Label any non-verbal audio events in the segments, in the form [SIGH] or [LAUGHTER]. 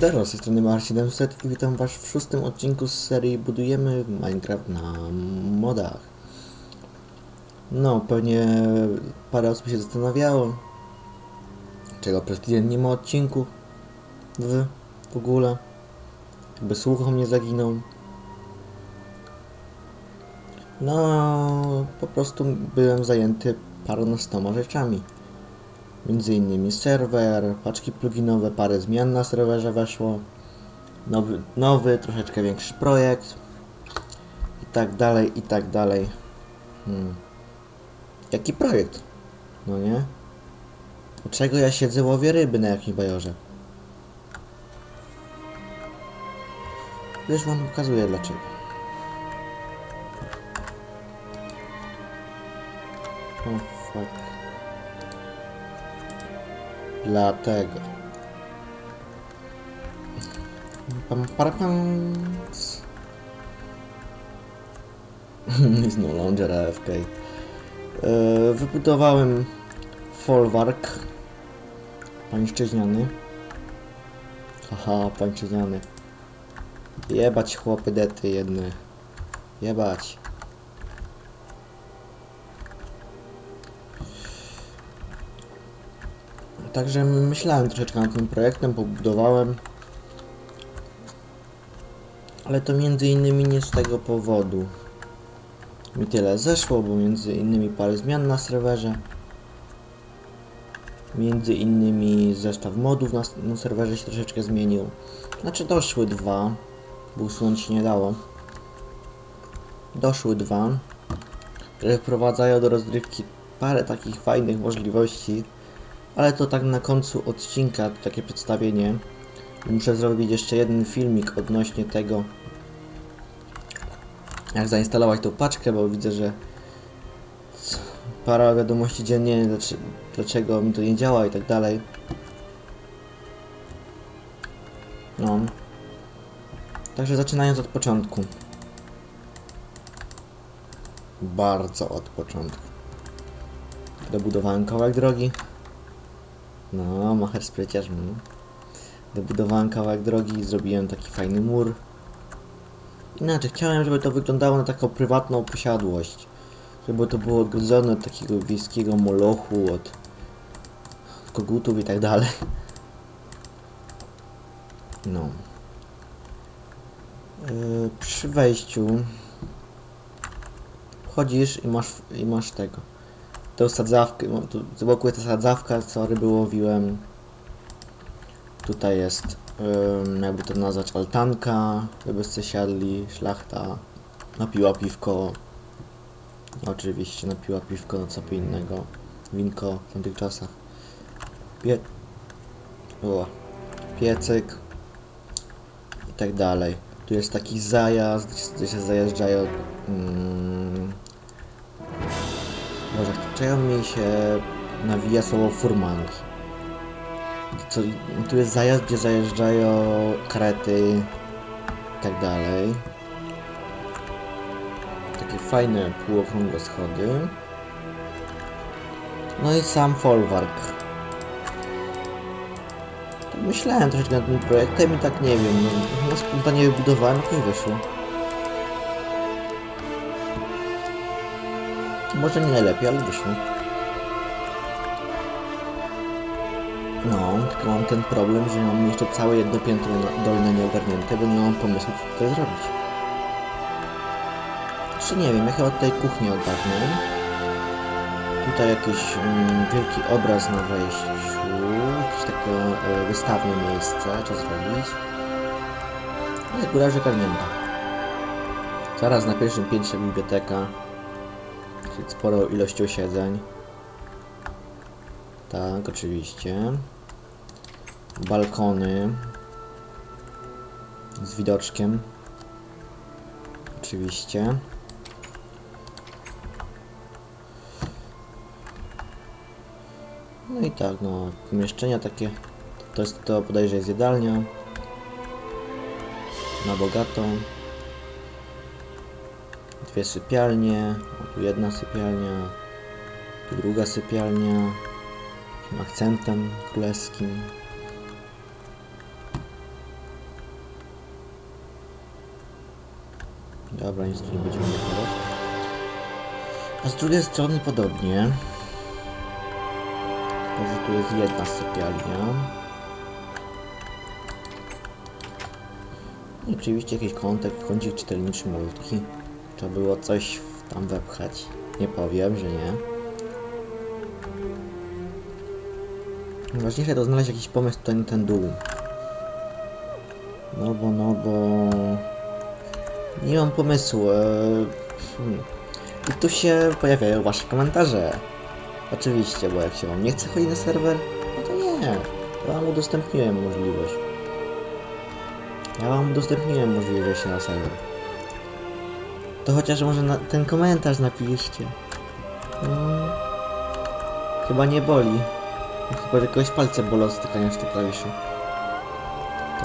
Siemandero, z strony Mar700 i witam was w szóstym odcinku z serii Budujemy Minecraft na modach. No, pewnie parę osób się zastanawiało, czego przez tydzień nie ma odcinku w, w ogóle. Jakby słuchom nie zaginął. No, po prostu byłem zajęty paronastoma rzeczami. Między innymi serwer, paczki pluginowe, parę zmian na serwerze weszło, nowy, nowy troszeczkę większy projekt i tak dalej, i tak dalej. Hmm. Jaki projekt? No nie? Dlaczego ja siedzę łowię ryby na jakimś bajorze? Już wam pokazuję dlaczego. Oh, fuck. Dlatego. Pam, para, pam. No launcher AFK. Yy, wybudowałem folwark pańszczyźniany. Haha, pańszczyźniany. Jebać chłopy dety jedne. Jebać. Także myślałem troszeczkę nad tym projektem, pobudowałem. Ale to między innymi nie z tego powodu. Mi tyle zeszło, bo między innymi parę zmian na serwerze. Między innymi zestaw modów na, na serwerze się troszeczkę zmienił. Znaczy doszły dwa, bo usunąć się nie dało. Doszły dwa, które wprowadzają do rozgrywki parę takich fajnych możliwości. Ale to tak na końcu odcinka, takie przedstawienie. Muszę zrobić jeszcze jeden filmik odnośnie tego, jak zainstalować tą paczkę, bo widzę, że para wiadomości dziennie, dlaczego mi to nie działa i tak dalej. No. Także zaczynając od początku. Bardzo od początku. Dobudowałem kawałek drogi. No, macher spryciarz. Mm. Dobudowałem kawałek drogi zrobiłem taki fajny mur. Inaczej, chciałem, żeby to wyglądało na taką prywatną posiadłość. Żeby to było odgrodzone od takiego wiejskiego molochu, od kogutów i tak dalej. No. Yy, przy wejściu wchodzisz i masz, i masz tego tą sadzawkę, jest ta sadzawka, co ryby łowiłem. Tutaj jest, um, jakby to nazwać, altanka, żebyście siadli, szlachta, napiła piwko. Oczywiście napiła piwko, no co by innego. Winko w tamtych czasach. Pie... O, piecyk. I tak dalej. Tu jest taki zajazd, gdzie się zajeżdżają mm, może czego mi się nawija słowo furmanki. Co, tu jest zajazd, gdzie zajeżdżają karety i tak dalej. Takie fajne półokrągłe schody. No i sam folwark. Myślałem troszeczkę nad tym projektem i tak nie wiem, no, no spontanicznie wybudowałem, nie wyszło. Może nie najlepiej, ale wyszło. No, tylko mam ten problem, że mam jeszcze całe jedno piętro dolne nieogarnięte, bo nie mam pomysłu, co tutaj zrobić. Jeszcze nie wiem, ja chyba tutaj kuchnię ogarnę. Tutaj jakiś mm, wielki obraz na wejściu, jakieś takie e, wystawne miejsce, trzeba zrobić. No i góra ogarnięta. Zaraz na pierwszym piętrze biblioteka sporą ilością siedzeń. Tak, oczywiście. Balkony. Z widoczkiem. Oczywiście. No i tak, no, pomieszczenia takie, to jest to podejrzewam jest jadalnia. Na bogato dwie sypialnie, o, tu jedna sypialnia, tu druga sypialnia, takim akcentem królewskim. Dobra, nic tu nie będziemy jechać. A z drugiej strony podobnie. Tylko, że tu jest jedna sypialnia. I oczywiście jakiś kątek, kącik czytelniczy malutki. Trzeba było coś tam wepchać. Nie powiem, że nie. Ważniejsze to znaleźć jakiś pomysł na ten dół. No bo, no bo... Nie mam pomysłu. E... Hmm. I tu się pojawiają wasze komentarze. Oczywiście, bo jak się wam nie chce chodzić na serwer, no to nie. Ja wam udostępniłem możliwość. Ja wam udostępniłem możliwość na serwer. To chociaż może na ten komentarz napiszcie. Hmm. Chyba nie boli. Chyba, kogoś palce bolą od stykania w te klawisze.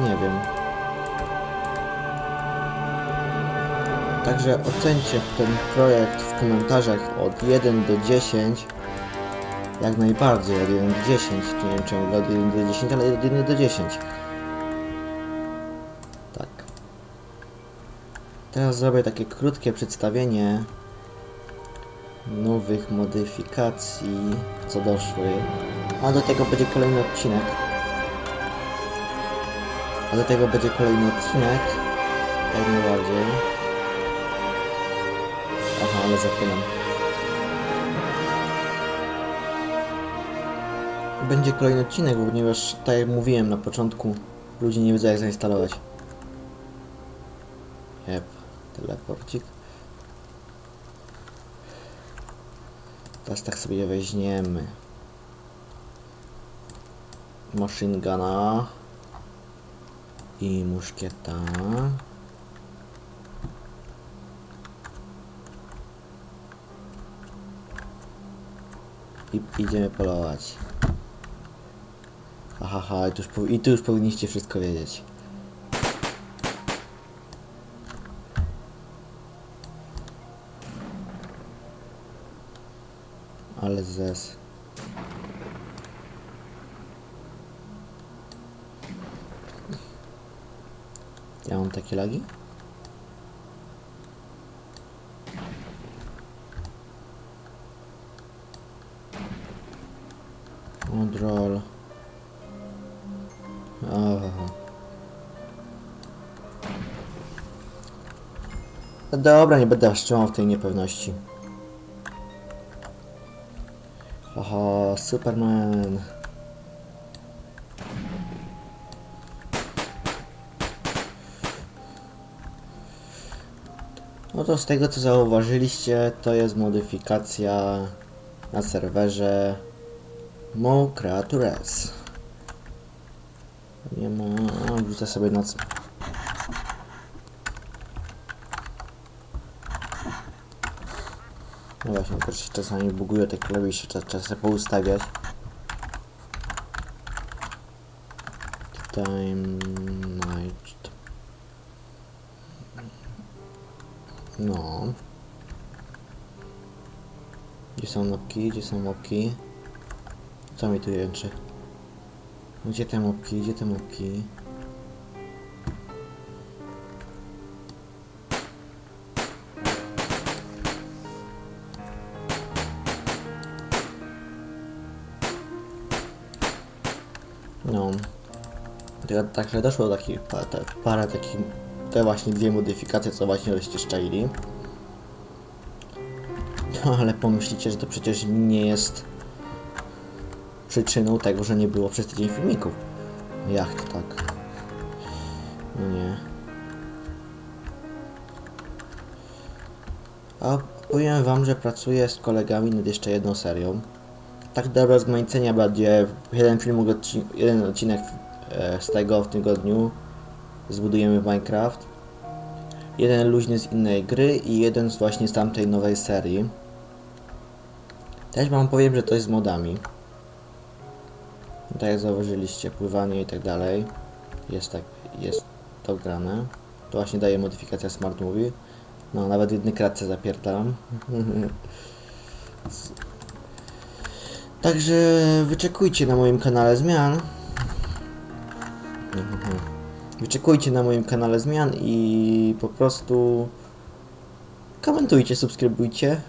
Nie wiem. Także ocencie ten projekt w komentarzach od 1 do 10. Jak najbardziej, od 1 do 10. Nie wiem czemu od 1 do 10, ale od 1 do 10. Teraz zrobię takie krótkie przedstawienie nowych modyfikacji, co doszły. A do tego będzie kolejny odcinek. A do tego będzie kolejny odcinek. Jak najbardziej. Aha, ale zapinam. Będzie kolejny odcinek, ponieważ tak jak mówiłem na początku, ludzie nie wiedzą jak zainstalować. Jep, teleporcik. Teraz tak sobie weźmiemy. Machine guna i muszkieta. I idziemy polować. Hahaha, i tu, już, i tu już powinniście wszystko wiedzieć. Ale zes. Ja mam takie lagi? No Dobra, nie będę trzymał w tej niepewności. Oho, Superman. No to z tego co zauważyliście, to jest modyfikacja na serwerze Mo Creatures. Nie ma... Wrzucę sobie noc. No właśnie, się czasami bugują te klawisze, trzeba, trzeba sobie poustawiać. Time night. No. Gdzie są mopki? Gdzie są mopki? Co mi tu jęczy? Gdzie te mopki? Gdzie te mopki? No. Także doszło do takich pa, te, parę takich, te właśnie dwie modyfikacje, co właśnie żeście szczaili. No ale pomyślicie, że to przecież nie jest przyczyną tego, że nie było przez tydzień filmików. Jak to tak? No nie. A powiem wam, że pracuję z kolegami nad jeszcze jedną serią. Tak do rozmaicenia będzie jeden film, jeden odcinek e, z tego w tygodniu zbudujemy Minecraft. Jeden luźny z innej gry i jeden z właśnie z tamtej nowej serii. Też wam powiem, że to jest z modami. Tak jak zauważyliście, pływanie i tak dalej. Jest tak, jest to grane. To właśnie daje modyfikacja Smart Movie. No, nawet jedny kratce zapierdalam. [LAUGHS] Także wyczekujcie na moim kanale zmian. Wyczekujcie na moim kanale zmian i po prostu komentujcie, subskrybujcie.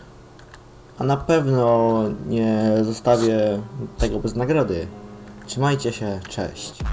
A na pewno nie zostawię tego bez nagrody. Trzymajcie się, cześć.